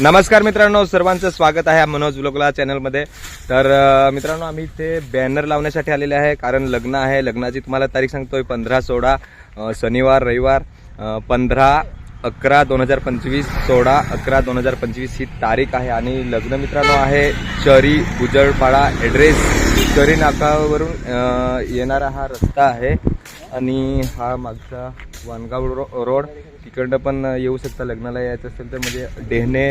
नमस्कार मित्रांनो सर्वांचं स्वागत आहे मनोज ब्लॉगला चॅनलमध्ये. तर मित्रांनो आम्ही इथे बॅनर लावण्यासाठी आलेले आहे कारण लग्न आहे. लग्नाची तुम्हाला तारीख सांगतोय पंधरा सोळा शनिवार रविवार पंधरा अकरा दोन हजार पंचवीस सोळा अकरा दोन हजार पंचवीस ही तारीख आहे. आणि लग्न मित्रांनो आहे चरी उजळपाडा ॲड्रेस चरी नाकावरून येणारा हा रस्ता आहे. आणि हा मागचा वानगाव रो रोड. तिकडनं पण येऊ शकता लग्नाला यायचं असेल तर. म्हणजे डेहणे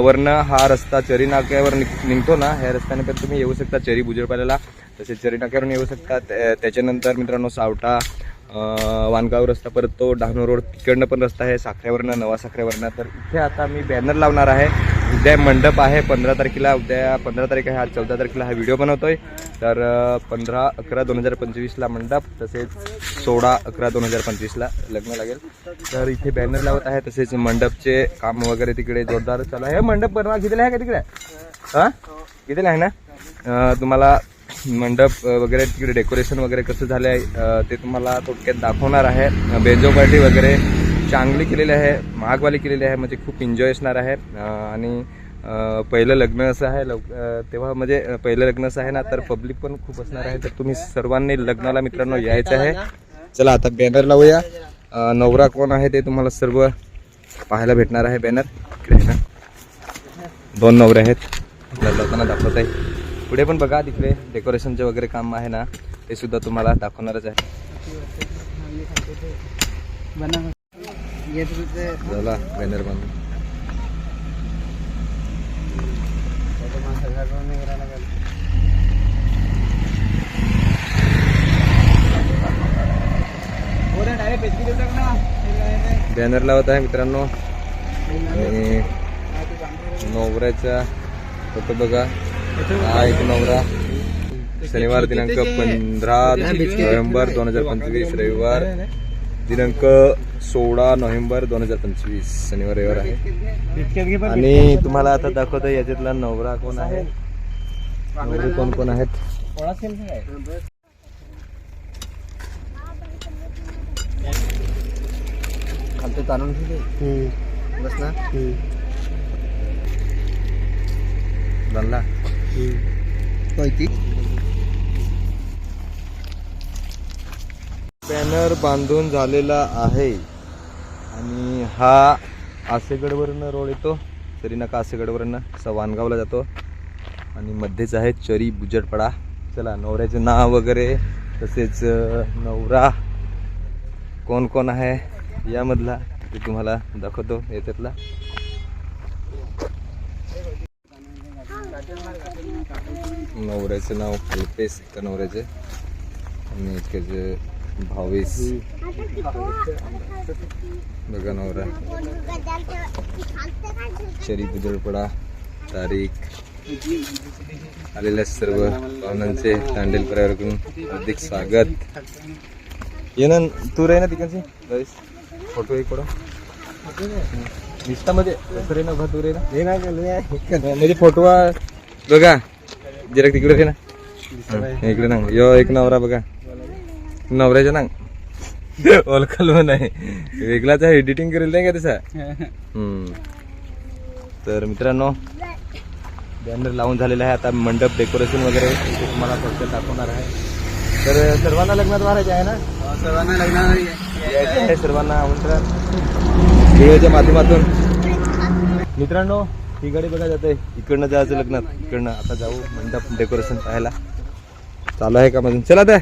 वरनं हा रस्ता चरी नाक्यावर निघ- निघतो ना. ह्या रस्त्याने पण तुम्ही येऊ शकता चरी बुजरपाल्याला तसेच चरी नाक्यावरून येऊ शकता. त्या- त्याच्यानंतर मित्रांनो सावटा वानगाव रस्ता परत तो डहाणू रोड. तिकडनं पण रस्ता आहे साखऱ्यावरनं नवा साखऱ्यावरनं. तर इथे आता मी बॅनर लावणार आहे. उद्या मंडप आहे पंधरा तारखेला उद्या पंधरा तारीख आहे आज चौदा तारखेला हा व्हिडिओ बनवतोय. तर पंधरा अकरा दोन हजार पंचवीसला मंडप तसेच सोळा अकरा दोन हजार पंचवीसला लग्न लागेल. तर इथे बॅनर लावत आहे तसेच मंडपचे काम वगैरे तिकडे जोरदार चालू आहे. हे मंडप बनवा कितीला आहे का तिकडे? हां? कितीला आहे ना? तुम्हाला मंडप वगैरे तिकडे डेकोरेशन वगैरे कसं झालं आहे ते तुम्हाला थोडक्यात दाखवणार आहे. बेंजो पार्टी वगैरे चांगली केलेली आहे महागवाली केलेली आहे म्हणजे खूप एन्जॉय असणार आहे. आणि पहिलं लग्न असं आहे लव तेव्हा म्हणजे पहिलं लग्न असं आहे ना तर पब्लिक पण खूप असणार आहे. तर तुम्ही सर्वांनी लग्नाला मित्रांनो यायचं आहे. चला आता बॅनर लावूया. नवरा कोण आहे ते तुम्हाला सर्व पाहायला भेटणार आहे बॅनर इकडे ना. दोन नवरे आहेत. आपल्याला लोकांना दाखवत आहे. पुढे पण बघा तिकडे डेकोरेशनचे वगैरे काम आहे ना ते सुद्धा तुम्हाला दाखवणारच आहे. झाला बॅनर बांधून बॅनर लावत आहे मित्रांनो. आणि नवऱ्याचा फोटो बघा. हा एक नवरा. शनिवार दिनांक पंधरा नोव्हेंबर दोन हजार पंचवीस रविवार. दिनांक सोळा नोव्हेंबर दोन हजार पंचवीस शनिवार रविवार आहे. आणि तुम्हाला आता दाखवतो याच्यातला नवरा कोण आहे? नवरे कोण कोण आहेत? खालचं चालून बस ना. बनला बॅनर बांधून झालेला आहे. आणि हा आसेगडवरनं रोड येतो. तरी नका आसेगडवरनं असा जातो. आणि मध्येच आहे चरी बुजटपडा. चला नवऱ्याचे नाव वगैरे तसेच नवरा. कोण कोण आहे यामधला ते तुम्हाला दाखवतो याच्यातला. नवऱ्याचं नाव कल्पेश एका नवऱ्याचे. आणि इतक्याचं भावेश बघा नवरा. शरी बुजळपडा तारीख. आलेल्या सर्व पाहुण्यांचे तांडेल परिवाराकडून हार्दिक स्वागत. ये ना तू रे ना तिकडची. रईस फोटो एक पडा कसं रे ना भा तू रे ना. म्हणजे फोटो बघा. जरा तिकडे रे ना. इकडे ना. यो एक नवरा बघा. नवऱ्याच्या ना ओळखल नाही. वेगळाच आहे एडिटिंग करेल नाही का तसा हम्म. तर मित्रांनो बॅनर लावून झालेला आहे आता मंडप डेकोरेशन वगैरे. तुम्हाला फक्त दाखवणार आहे. तर सर्वांना लग्नात मारायचे आहे ना? सर्वांना लग्नाला यायचं आहे सर्वांना आमंत्रण. व्हिडिओच्या माध्यमातून. मित्रांनो ही गाडी बघा जाते. इकडनं जायचं लग्नात. इकडनं आता जाऊ मंडप डेकोरेशन पाहायला. चालू आहे का मधून चला ते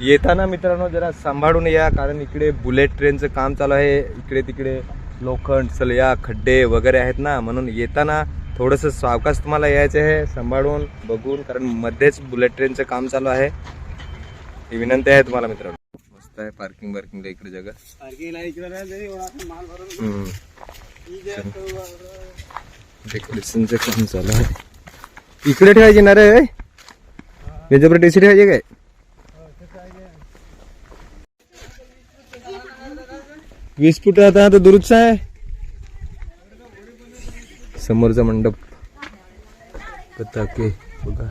येताना मित्रांनो जरा सांभाळून या कारण इकडे बुलेट ट्रेनचं काम चालू आहे. इकडे तिकडे लोखंड सलया खड्डे वगैरे आहेत ना. म्हणून येताना थोडंसं सावकाश तुम्हाला यायचं आहे. सांभाळून बघून कारण मध्येच बुलेट ट्रेनचं काम चालू आहे. ही विनंती आहे तुम्हाला मित्रांनो. मस्त आहे पार्किंग बार्किंगला इकडे जगा. पार्किंगला इकडे राहिलं तरी एवढा माल भरून हम्म. डेकोरेशनचं काम चालू आहे. इकडे ठेवायची ना रे याच्यावर टी आहे काय? वीस फुट आता आता दुरुदचा आहे. समोरचा मंडप. पताके बघा.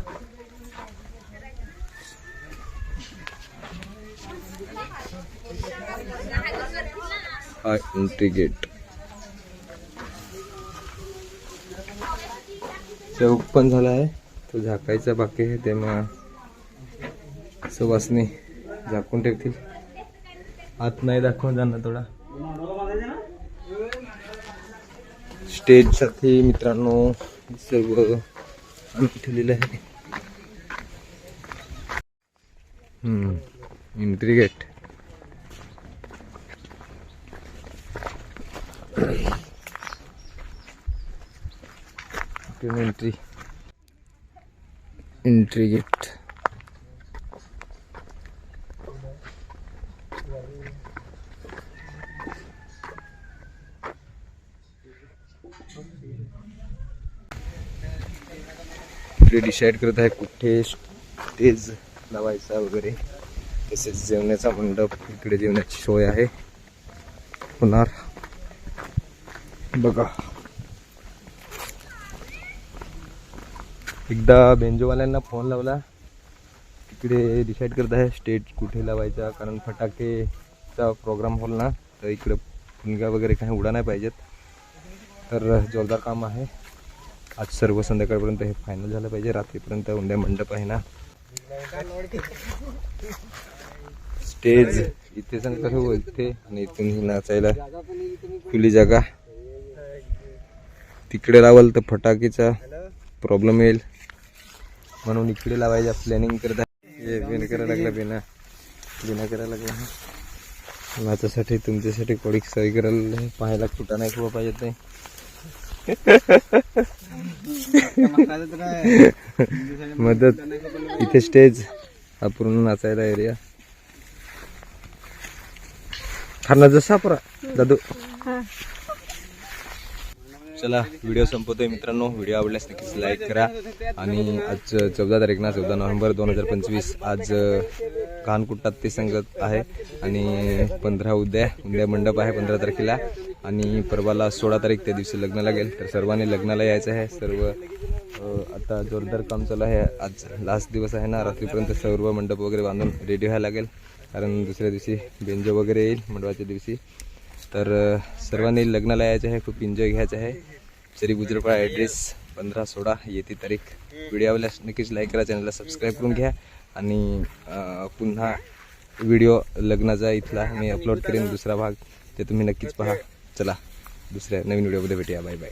हा एंट्री गेट चौक पण झाला आहे. तो झाकायचा बाकी आहे मग सुवासनी झाकून ठेवतील. आत नाही दाखवून जाणार थोडा. स्टेजसाठी मित्रांनो सर्व आणून ठेवलेलं आहे. Entry gate entry entry gate इकडे डिसाईड करत आहे कुठे स्टेज लावायचा वगैरे. तसेच जेवण्याचा मंडप इकडे जेवण्याची सोय आहे. होणार. बघा. एकदा बेंजोवाल्यांना फोन लावला. इकडे डिसाईड करत आहे स्टेज कुठे लावायचा कारण फटाकेचा प्रोग्राम होल ना. तर इकडे फुनग्या वगैरे काही उडा नाही पाहिजेत. तर जोरदार काम आहे. आज सर्व संध्याकाळपर्यंत हे फायनल झालं पाहिजे. रात्रीपर्यंत उद्या मंडप आहे ना. स्टेज इथे सांग कसं बोलते आणि इथून ही नाचायला खुली जागा. तिकडे लावाल तर फटाकेचा प्रॉब्लेम येईल. म्हणून इकडे लावायचा प्लॅनिंग करता हे बिना करायला लागला बिना. बिना करायला लागला नाचासाठी तुमच्यासाठी कोडी सही करायला पाहायला कुठं नाही खूप पाहिजे नाही मदत. इथे स्टेज. हा पूर्ण नाचायला एरिया खाना जसा पुरा. दादू. चला व्हिडिओ संपवतोय मित्रांनो. व्हिडिओ आवडल्यास नक्कीच लाईक करा. आणि आज चौदा तारीख ना चौदा नोव्हेंबर दोन हजार पंचवीस. आज कानकुट्टात ते संगत आहे. आणि पंधरा उद्या उद्या मंडप आहे पंधरा तारखेला. आणि परवाला सोळा तारीख त्या दिवशी लग्न लागेल तर सर्वांनी लग्नाला यायचं आहे. सर्व आता जोरदार काम चालू आहे. आज लास्ट दिवस आहे ना. रात्रीपर्यंत सर्व मंडप वगैरे बांधून रेडी व्हायला लागेल. कारण दुसऱ्या दिवशी बेंजो वगैरे येईल मंडपाच्या दिवशी. तर सर्वांनी लग्नाला यायचं आहे. खूप एन्जॉय घ्यायचं आहे. श्री गुजरपाळा ॲड्रेस पंधरा सोळा येते तारीख. व्हिडिओ आवडल्यास नक्कीच लाईक करा. चॅनलला सबस्क्राईब करून घ्या. आणि पुन्हा व्हिडिओ लग्नाचा इथला मी अपलोड करेन दुसरा भाग. ते तुम्ही नक्कीच पहा. चला दुसऱ्या नवीन व्हिडिओमध्ये भेटूया. Bye bye.